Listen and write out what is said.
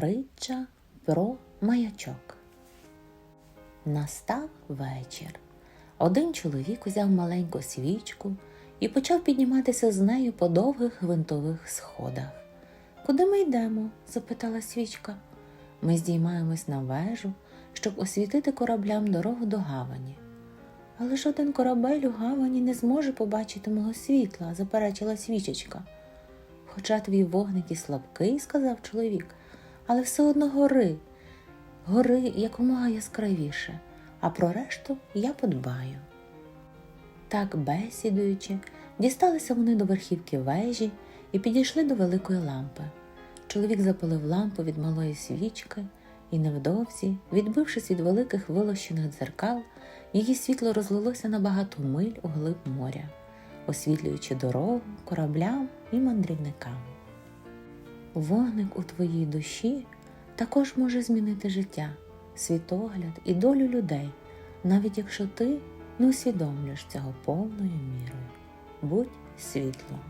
Притча про маячок. Настав вечір. Один чоловік узяв маленьку свічку і почав підніматися з нею по довгих гвинтових сходах. Куди ми йдемо? запитала свічка. Ми здіймаємось на вежу, щоб освітити кораблям дорогу до гавані. Але жоден корабель у гавані не зможе побачити мого світла, заперечила свічечка. Хоча твій вогник і слабкий, сказав чоловік, але все одно гори, гори якомога яскравіше, а про решту я подбаю. Так, бесідуючи, дісталися вони до верхівки вежі і підійшли до великої лампи. Чоловік запалив лампу від малої свічки, і невдовзі, відбившись від великих вилощених дзеркал, її світло розлилося на багато миль у глиб моря, освітлюючи дорогу кораблям і мандрівникам. Вогник у твоїй душі також може змінити життя, світогляд і долю людей, навіть якщо ти не усвідомлюєш цього повною мірою. Будь світлом.